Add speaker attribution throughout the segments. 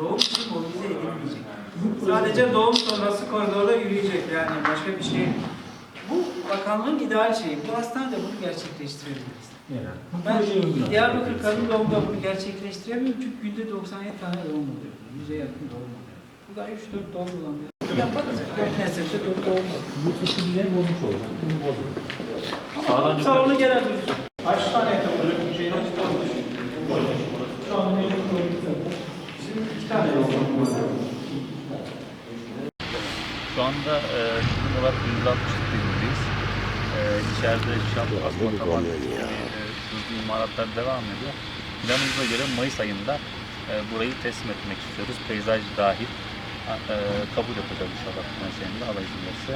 Speaker 1: doğum için mobilize edilmeyecek. Sadece doğum sonrası koridorda yürüyecek yani başka bir şey. Bu bakanlığın ideal şeyi. Bu hastanede bunu gerçekleştirebiliriz. Ben Diyarbakır kadın doğumda bunu gerçekleştiremiyorum çünkü günde 97 tane doğum oluyor. 100'e yakın doğum oluyor. Bu da 3-4 doğum bulamıyor. Yaparız. 4 meslekte 4 doğum olur.
Speaker 2: Bu çeşitliğini bozmuş oldu. Bunu bozmuş.
Speaker 1: Ama salonu genel bir
Speaker 2: Kaç tane yapılır? Şeyden çıkarmış. Şu an mevcut Bizim iki tane yapılır.
Speaker 3: Şu anda e, çözüm olarak %60'lık birimdeyiz. E, içeride şap asma taban e, hızlı imalatlar devam ediyor. Planımıza göre Mayıs ayında e, burayı teslim etmek istiyoruz. Peyzaj dahil e, kabul yapacağız inşallah Mayıs ayında Allah izin verirse.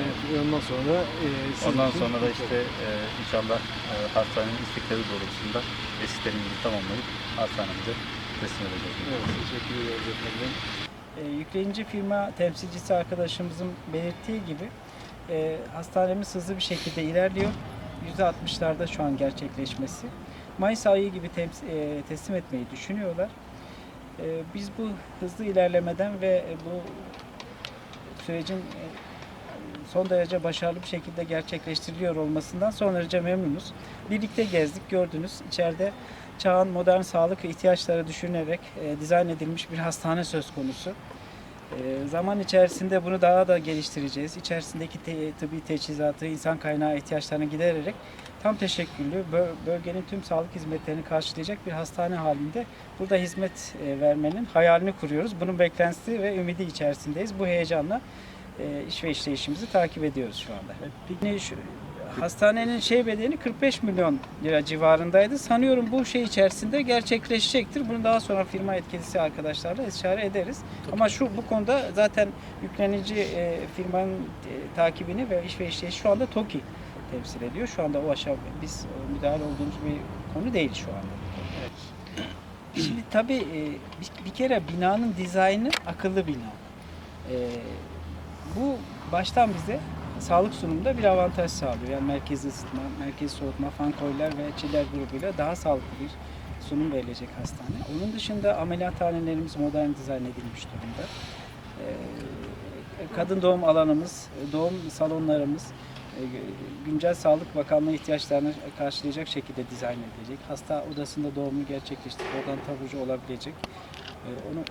Speaker 4: Evet, ve ondan sonra e,
Speaker 3: Ondan sonra da işte e, inşallah e, hastanenin istekleri doğrultusunda vesitlerimizi tamamlayıp hastanemize teslim edeceğiz.
Speaker 4: Evet, teşekkür ediyoruz efendim.
Speaker 1: E, yükleyici firma temsilcisi arkadaşımızın belirttiği gibi e, hastanemiz hızlı bir şekilde ilerliyor. %60'larda şu an gerçekleşmesi. Mayıs ayı gibi e, teslim etmeyi düşünüyorlar. E, biz bu hızlı ilerlemeden ve bu sürecin e, son derece başarılı bir şekilde gerçekleştiriliyor olmasından son derece memnunuz. Birlikte gezdik, gördünüz. İçeride çağın modern sağlık ihtiyaçları düşünerek e, dizayn edilmiş bir hastane söz konusu. E, zaman içerisinde bunu daha da geliştireceğiz. İçerisindeki te- tıbbi teçhizatı, insan kaynağı ihtiyaçlarını gidererek tam teşekküllü bö- bölgenin tüm sağlık hizmetlerini karşılayacak bir hastane halinde burada hizmet e, vermenin hayalini kuruyoruz. Bunun beklentisi ve ümidi içerisindeyiz. Bu heyecanla e, iş ve işleyişimizi takip ediyoruz şu anda. Yine şu, hastanenin şey bedeli 45 milyon lira civarındaydı. Sanıyorum bu şey içerisinde gerçekleşecektir. Bunu daha sonra firma yetkilisi arkadaşlarla istişare ederiz. Ama şu bu konuda zaten yüklenici e, firmanın e, takibini ve iş ve işleyiş şu anda TOKİ temsil ediyor. Şu anda o aşağı biz e, müdahale olduğumuz bir konu değil şu anda. Şimdi tabii e, bir, bir kere binanın dizaynı akıllı bina. E, bu baştan bize sağlık sunumunda bir avantaj sağlıyor. Yani merkezi ısıtma, merkezi soğutma, fan koylar ve çiler grubuyla daha sağlıklı bir sunum verilecek hastane. Onun dışında ameliyathanelerimiz modern dizayn edilmiş durumda. Ee, kadın doğum alanımız, doğum salonlarımız e, güncel Sağlık Bakanlığı ihtiyaçlarını karşılayacak şekilde dizayn edilecek. Hasta odasında doğumunu gerçekleştirip oradan taburcu olabilecek. Ee, onu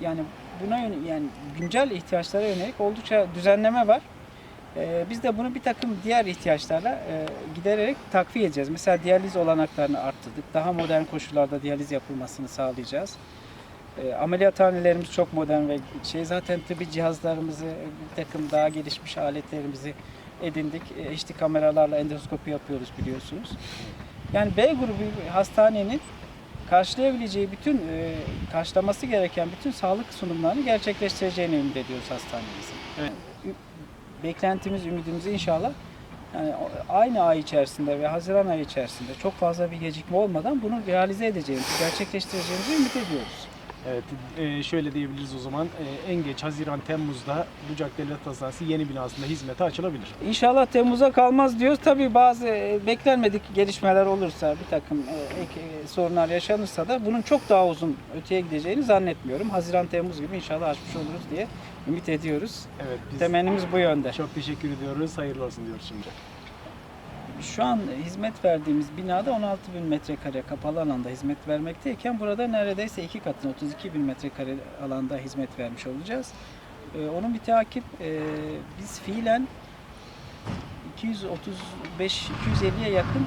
Speaker 1: yani buna yönelik yani güncel ihtiyaçlara yönelik oldukça düzenleme var. Ee, biz de bunu bir takım diğer ihtiyaçlarla e, gidererek takviye edeceğiz. Mesela diyaliz olanaklarını arttırdık. Daha modern koşullarda diyaliz yapılmasını sağlayacağız. E, ameliyathanelerimiz çok modern ve şey zaten tıbbi cihazlarımızı, bir takım daha gelişmiş aletlerimizi edindik. E, HD kameralarla endoskopi yapıyoruz biliyorsunuz. Yani B grubu hastanenin karşılayabileceği bütün, e, karşılaması gereken bütün sağlık sunumlarını gerçekleştireceğini ümit ediyoruz hastanemizin.
Speaker 4: Evet.
Speaker 1: Beklentimiz, ümidimiz inşallah yani aynı ay içerisinde ve Haziran ayı içerisinde çok fazla bir gecikme olmadan bunu realize edeceğimizi, gerçekleştireceğimizi ümit ediyoruz.
Speaker 4: Evet, e, şöyle diyebiliriz o zaman. E, en geç Haziran Temmuz'da Bucak Devlet Hastanesi yeni binasında hizmete açılabilir.
Speaker 1: İnşallah Temmuz'a kalmaz diyoruz. Tabii bazı e, beklenmedik gelişmeler olursa, bir takım e, ek e, sorunlar yaşanırsa da bunun çok daha uzun öteye gideceğini zannetmiyorum. Haziran Temmuz gibi inşallah açmış oluruz diye ümit ediyoruz.
Speaker 4: Evet, biz
Speaker 1: Temennimiz bu yönde.
Speaker 4: çok teşekkür ediyoruz. Hayırlı olsun diyoruz şimdi.
Speaker 1: Şu an hizmet verdiğimiz binada 16 bin metrekare kapalı alanda hizmet vermekteyken burada neredeyse iki katına 32 bin metrekare alanda hizmet vermiş olacağız. Ee, onun bir takip e, biz fiilen 235-250'ye yakın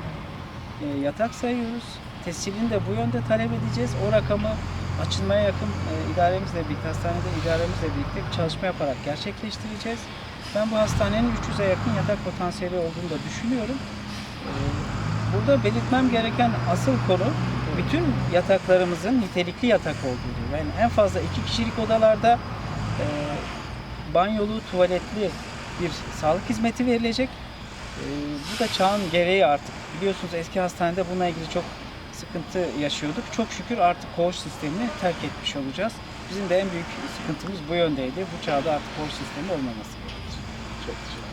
Speaker 1: e, yatak sayıyoruz. Tescilini de bu yönde talep edeceğiz. O rakamı açılmaya yakın e, idaremizle birlikte, hastanede idaremizle birlikte bir çalışma yaparak gerçekleştireceğiz. Ben bu hastanenin 300'e yakın yatak potansiyeli olduğunu da düşünüyorum. Ee, Burada belirtmem gereken asıl konu bütün yataklarımızın nitelikli yatak olduğu. Yani en fazla iki kişilik odalarda e, banyolu, tuvaletli bir sağlık hizmeti verilecek. E, bu da çağın gereği artık. Biliyorsunuz eski hastanede bununla ilgili çok sıkıntı yaşıyorduk. Çok şükür artık koğuş sistemini terk etmiş olacağız. Bizim de en büyük sıkıntımız bu yöndeydi. Bu çağda artık koğuş sistemi olmaması gerekir.
Speaker 4: Çok teşekkür